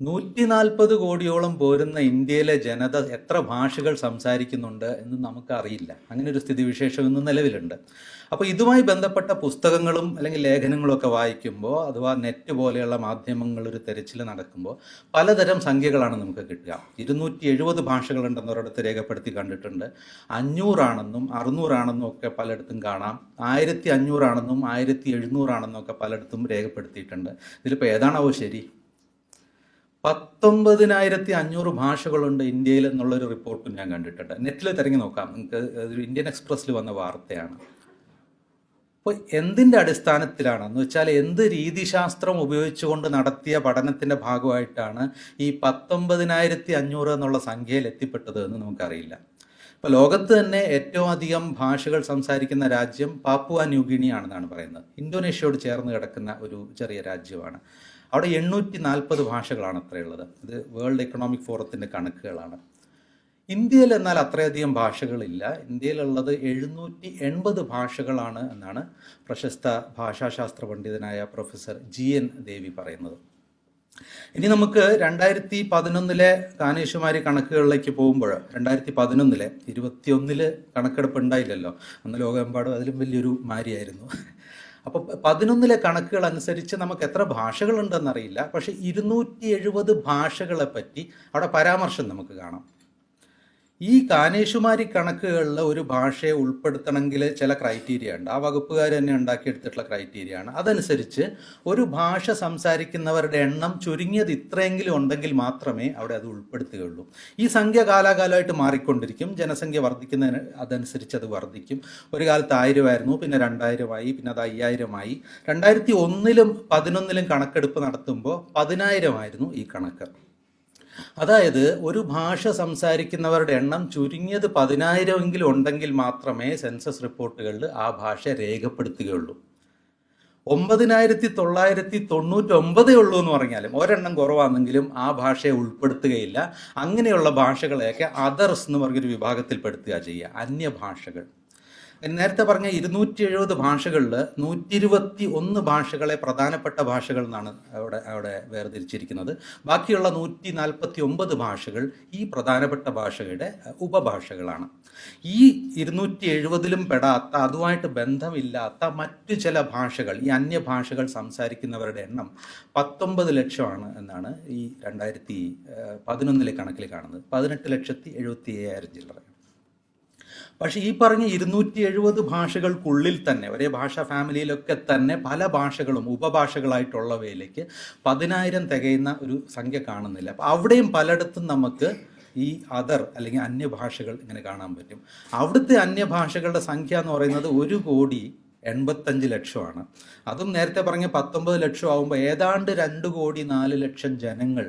നൂറ്റി നാൽപ്പത് കോടിയോളം പോരുന്ന ഇന്ത്യയിലെ ജനത എത്ര ഭാഷകൾ സംസാരിക്കുന്നുണ്ട് എന്ന് നമുക്കറിയില്ല. അങ്ങനെ ഒരു സ്ഥിതിവിശേഷം ഇന്ന് നിലവിലുണ്ട്. അപ്പോൾ ഇതുമായി ബന്ധപ്പെട്ട പുസ്തകങ്ങളും അല്ലെങ്കിൽ ലേഖനങ്ങളൊക്കെ വായിക്കുമ്പോൾ അഥവാ നെറ്റ് പോലെയുള്ള മാധ്യമങ്ങൾ ഒരു തെരച്ചിൽ നടക്കുമ്പോൾ പലതരം സംഖ്യകളാണ് നമുക്ക് കിട്ടുക. ഇരുന്നൂറ്റി എഴുപത് ഭാഷകളുണ്ടെന്ന് ഒരിടത്ത് രേഖപ്പെടുത്തി കണ്ടിട്ടുണ്ട്. അഞ്ഞൂറാണെന്നും അറുന്നൂറാണെന്നും ഒക്കെ പലയിടത്തും കാണാം. ആയിരത്തി അഞ്ഞൂറാണെന്നും ആയിരത്തി എഴുന്നൂറാണെന്നും ഒക്കെ പലയിടത്തും രേഖപ്പെടുത്തിയിട്ടുണ്ട്. ഇതിലിപ്പോൾ ഏതാണാവോ ശരി? പത്തൊമ്പതിനായിരത്തി അഞ്ഞൂറ് ഭാഷകളുണ്ട് ഇന്ത്യയിൽ എന്നുള്ളൊരു റിപ്പോർട്ടും ഞാൻ കണ്ടിട്ടുണ്ട്. നെറ്റിൽ തിരഞ്ഞു നോക്കാം. നിങ്ങൾക്ക് ഇന്ത്യൻ എക്സ്പ്രസ്സിൽ വന്ന വാർത്തയാണ്. അപ്പോൾ എന്തിന്റെ അടിസ്ഥാനത്തിലാണെന്ന് വെച്ചാൽ എന്ത് രീതിശാസ്ത്രം ഉപയോഗിച്ചുകൊണ്ട് നടത്തിയ പഠനത്തിന്റെ ഭാഗമായിട്ടാണ് ഈ പത്തൊമ്പതിനായിരത്തി അഞ്ഞൂറ് എന്നുള്ള സംഖ്യയിൽ എത്തിപ്പെട്ടത് എന്ന് നമുക്കറിയില്ല. ഇപ്പോൾ ലോകത്ത് തന്നെ ഏറ്റവും അധികം ഭാഷകൾ സംസാരിക്കുന്ന രാജ്യം പാപ്പുവ ന്യൂഗിനി ആണെന്നാണ് പറയുന്നത്. ഇന്തോനേഷ്യയോട് ചേർന്ന് കിടക്കുന്ന ഒരു ചെറിയ രാജ്യമാണ്. അവിടെ എണ്ണൂറ്റി നാൽപ്പത് ഭാഷകളാണ് അത്രയുള്ളത് ഇത് വേൾഡ് എക്കണോമിക് ഫോറത്തിന്റെ കണക്കുകളാണ്. ഇന്ത്യയിൽ എന്നാൽ അത്രയധികം ഭാഷകളില്ല. ഇന്ത്യയിലുള്ളത് എഴുന്നൂറ്റി എൺപത് ഭാഷകളാണ് എന്നാണ് പ്രശസ്ത ഭാഷാശാസ്ത്ര പണ്ഡിതനായ പ്രൊഫസർ ജി എൻ ദേവി പറയുന്നത്. ഇനി നമുക്ക് രണ്ടായിരത്തി പതിനൊന്നിലെ കാനേഷുമാരി കണക്കുകളിലേക്ക് പോകുമ്പോൾ രണ്ടായിരത്തി പതിനൊന്നിലെ ഇരുപത്തിയൊന്നിൽ കണക്കെടുപ്പ് ഉണ്ടായില്ലല്ലോ. അന്ന് ലോകമെമ്പാടും അതിലും വലിയൊരു മാരിയായിരുന്നു. അപ്പോൾ പതിനൊന്നിലെ കണക്കുകൾ അനുസരിച്ച് നമുക്ക് എത്ര ഭാഷകളുണ്ടെന്നറിയില്ല. പക്ഷേ ഇരുന്നൂറ്റി എഴുപത് ഭാഷകളെ പറ്റി അവിടെ പരാമർശം നമുക്ക് കാണാം. ഈ കാനേഷുമാരി കണക്കുകളിൽ ഒരു ഭാഷയെ ഉൾപ്പെടുത്തണമെങ്കിൽ ചില ക്രൈറ്റീരിയ ഉണ്ട്. ആ വകുപ്പുകാർ തന്നെ ഉണ്ടാക്കിയെടുത്തിട്ടുള്ള ക്രൈറ്റീരിയ ആണ്. അതനുസരിച്ച് ഒരു ഭാഷ സംസാരിക്കുന്നവരുടെ എണ്ണം ചുരുങ്ങിയത് ഇത്രയെങ്കിലും ഉണ്ടെങ്കിൽ മാത്രമേ അവിടെ അത് ഉൾപ്പെടുത്തുകയുള്ളൂ. ഈ സംഖ്യ കാലാകാലമായിട്ട് മാറിക്കൊണ്ടിരിക്കും. ജനസംഖ്യ വർദ്ധിക്കുന്നതിന് അതനുസരിച്ച് അത് വർദ്ധിക്കും. ഒരു കാലത്ത് ആയിരമായിരുന്നു പിന്നെ രണ്ടായിരമായി പിന്നെ അത് അയ്യായിരമായി. രണ്ടായിരത്തി ഒന്നിലും പതിനൊന്നിലും കണക്കെടുപ്പ് നടത്തുമ്പോൾ പതിനായിരമായിരുന്നു ഈ കണക്ക്. അതായത് ഒരു ഭാഷ സംസാരിക്കുന്നവരുടെ എണ്ണം ചുരുങ്ങിയത് പതിനായിരമെങ്കിലും ഉണ്ടെങ്കിൽ മാത്രമേ സെൻസസ് റിപ്പോർട്ടുകളിൽ ആ ഭാഷ രേഖപ്പെടുത്തുകയുള്ളൂ. ഒമ്പതിനായിരത്തി തൊള്ളായിരത്തി തൊണ്ണൂറ്റൊമ്പതേ ഉള്ളൂ എന്ന് പറഞ്ഞാലും ഒരെണ്ണം കുറവാണെങ്കിലും ആ ഭാഷയെ ഉൾപ്പെടുത്തുകയില്ല. അങ്ങനെയുള്ള ഭാഷകളെയൊക്കെ അതർസ് എന്ന് പറഞ്ഞൊരു വിഭാഗത്തിൽപ്പെടുത്തുക ചെയ്യുക. അന്യഭാഷകൾ. നേരത്തെ പറഞ്ഞ ഇരുന്നൂറ്റി എഴുപത് ഭാഷകളിൽ നൂറ്റി ഇരുപത്തി ഒന്ന് ഭാഷകളെ പ്രധാനപ്പെട്ട ഭാഷകൾ എന്നാണ് അവിടെ അവിടെ വേർതിരിച്ചിരിക്കുന്നത്. ബാക്കിയുള്ള നൂറ്റി നാൽപ്പത്തി ഒമ്പത് ഭാഷകൾ ഈ പ്രധാനപ്പെട്ട ഭാഷകളുടെ ഉപഭാഷകളാണ്. ഈ ഇരുന്നൂറ്റി എഴുപതിലും പെടാത്ത അതുമായിട്ട് ബന്ധമില്ലാത്ത മറ്റു ചില ഭാഷകൾ ഈ അന്യഭാഷകൾ സംസാരിക്കുന്നവരുടെ എണ്ണം പത്തൊമ്പത് ലക്ഷമാണ് എന്നാണ് ഈ രണ്ടായിരത്തി പതിനൊന്നിലെ കണക്കിൽ കാണുന്നത്. പതിനെട്ട് ലക്ഷത്തി എഴുപത്തി അയ്യായിരം ചില്ലറ. പക്ഷേ ഈ പറഞ്ഞ ഇരുന്നൂറ്റി എഴുപത് ഭാഷകൾക്കുള്ളിൽ തന്നെ ഒരേ ഭാഷാ ഫാമിലിയിലൊക്കെ തന്നെ പല ഭാഷകളും ഉപഭാഷകളായിട്ടുള്ളവയിലേക്ക് പതിനായിരം തികയുന്ന ഒരു സംഖ്യ കാണുന്നില്ല. അപ്പോൾ അവിടെയും പലയിടത്തും നമുക്ക് ഈ അതർ അല്ലെങ്കിൽ അന്യഭാഷകൾ ഇങ്ങനെ കാണാൻ പറ്റും. അവിടുത്തെ അന്യഭാഷകളുടെ സംഖ്യ എന്ന് പറയുന്നത് ഒരു കോടി എൺപത്തഞ്ച് ലക്ഷമാണ്. അതും നേരത്തെ പറഞ്ഞ പത്തൊമ്പത് ലക്ഷം ആകുമ്പോൾ ഏതാണ്ട് രണ്ട് കോടി നാല് ലക്ഷം ജനങ്ങൾ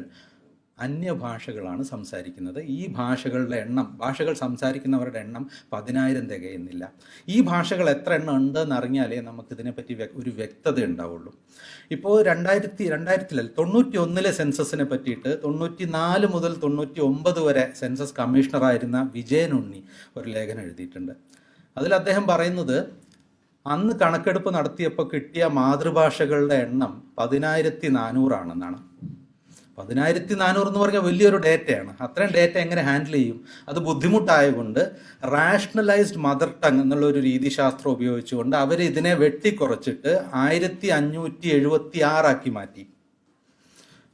അന്യഭാഷകളാണ് സംസാരിക്കുന്നത്. ഈ ഭാഷകളുടെ എണ്ണം ഭാഷകൾ സംസാരിക്കുന്നവരുടെ എണ്ണം പതിനായിരം തികയുന്നില്ല. ഈ ഭാഷകൾ എത്ര എണ്ണം ഉണ്ടെന്ന് അറിഞ്ഞാലേ നമുക്കിതിനെപ്പറ്റി ഒരു വ്യക്തത ഉണ്ടാവുള്ളൂ. ഇപ്പോൾ രണ്ടായിരത്തി രണ്ടായിരത്തിലല്ല തൊണ്ണൂറ്റി ഒന്നിലെ സെൻസസിനെ പറ്റിയിട്ട് തൊണ്ണൂറ്റി നാല് മുതൽ തൊണ്ണൂറ്റി ഒമ്പത് വരെ സെൻസസ് കമ്മീഷണറായിരുന്ന വിജയൻ ഉണ്ണി ഒരു ലേഖനം എഴുതിയിട്ടുണ്ട്. അതിൽ അദ്ദേഹം പറയുന്നത് അന്ന് കണക്കെടുപ്പ് നടത്തിയപ്പോൾ കിട്ടിയ മാതൃഭാഷകളുടെ എണ്ണം പതിനായിരത്തി നാനൂറാണെന്നാണ്. പതിനായിരത്തി നാനൂറ് എന്ന് പറഞ്ഞാൽ വലിയൊരു ഡേറ്റയാണ്. അത്രയും ഡേറ്റ എങ്ങനെ ഹാൻഡിൽ ചെയ്യും? അത് ബുദ്ധിമുട്ടായതുകൊണ്ട് റാഷണലൈസ്ഡ് മദർ ടങ് എന്നുള്ള ഒരു രീതിശാസ്ത്രം ഉപയോഗിച്ചുകൊണ്ട് അവർ ഇതിനെ വെട്ടിക്കുറച്ചിട്ട് ആയിരത്തി അഞ്ഞൂറ്റി എഴുപത്തി ആറാക്കി മാറ്റി.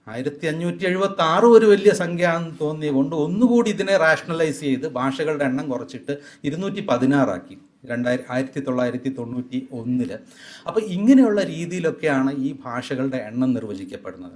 ആയിരത്തി അഞ്ഞൂറ്റി എഴുപത്തി ആറ് ഒരു വലിയ സംഖ്യ ആണെന്ന് തോന്നിയതുകൊണ്ട് ഒന്നുകൂടി ഇതിനെ റാഷണലൈസ് ചെയ്ത് ഭാഷകളുടെ എണ്ണം കുറച്ചിട്ട് ഇരുന്നൂറ്റി പതിനാറാക്കി രണ്ടായിരത്തി ആയിരത്തി തൊള്ളായിരത്തി തൊണ്ണൂറ്റി ഒന്നിൽ അപ്പോൾ ഇങ്ങനെയുള്ള രീതിയിലൊക്കെയാണ് ഈ ഭാഷകളുടെ എണ്ണം നിർവചിക്കപ്പെടുന്നത്.